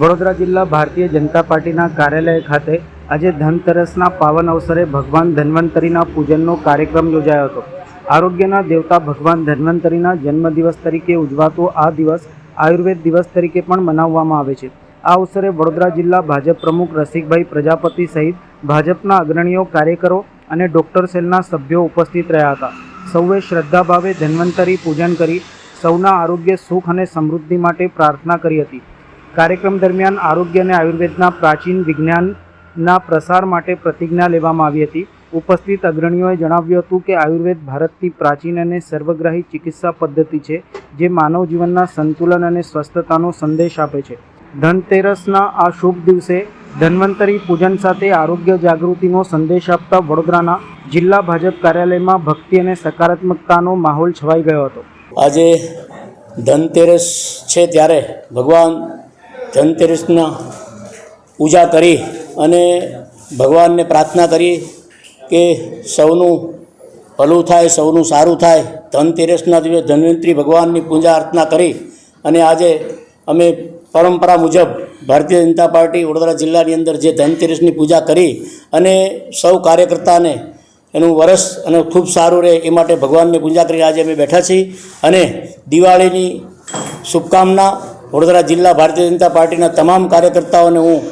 વડોદરા જિલ્લા ભારતીય જનતા પાર્ટીના કાર્યાલય ખાતે આજે ધનતેરસના પાવન અવસરે ભગવાન ધન્વંતરીના પૂજનનો કાર્યક્રમ યોજાયો હતો. આરોગ્યના દેવતા ભગવાન ધન્વંતરીના જન્મદિવસ તરીકે ઉજવાતો આ દિવસ આયુર્વેદ દિવસ તરીકે પણ મનાવવામાં આવે છે. આ અવસરે વડોદરા જિલ્લા ભાજપ પ્રમુખ રસિકભાઈ પ્રજાપતિ સહિત ભાજપના અગ્રણીઓ કાર્યકરો અને ડોક્ટર સેલના સભ્યો ઉપસ્થિત રહ્યા હતા. સૌએ શ્રદ્ધાભાવે ધન્વંતરી પૂજન કરી સૌના આરોગ્ય સુખ અને સમૃદ્ધિ માટે પ્રાર્થના કરી હતી. કાર્યક્રમ દરમિયાન આરોગ્ય અને આયુર્વેદના પ્રાચીન વિજ્ઞાનના પ્રસાર માટે પ્રતિજ્ઞા લેવામાં આવી હતી. ઉપસ્થિત અગ્રણીઓએ જણાવ્યું હતું કે આયુર્વેદ ભારતની પ્રાચીન અને સર્વગ્રાહી ચિકિત્સા પદ્ધતિ છે, જે માનવ જીવનના સંતુલન અને સ્વસ્થતાનો સંદેશ આપે છે. ધનતેરસના આ શુભ દિવસે ધન્વંતરી પૂજન સાથે આરોગ્ય જાગૃતિનો સંદેશ આપતા વડોદરાના જિલ્લા ભાજપ કાર્યાલયમાં ભક્તિ અને સકારાત્મકતાનો માહોલ છવાઈ ગયો હતો. આજે ધનતેરસ છે ત્યારે ભગવાન ધનતેરસના પૂજા કરી અને ભગવાનને પ્રાર્થના કરી કે સૌનું ભલું થાય, સૌનું સારું થાય. ધનતેરસના દિવસે ધન્વંતરી ભગવાનની પૂજા અર્ચના કરી અને આજે અમે પરંપરા મુજબ ભારતીય જનતા પાર્ટી વડોદરા જિલ્લાની અંદર જે ધનતેરસની પૂજા કરી અને સૌ કાર્યકર્તાને એનું વરસ અને ખૂબ સારું રહે એ માટે ભગવાનની પૂજા કરી આજે અમે બેઠા છીએ. અને દિવાળીની શુભકામના વડોદરા જિલ્લા ભારતીય જનતા પાર્ટીના તમામ કાર્યકર્તાઓને હું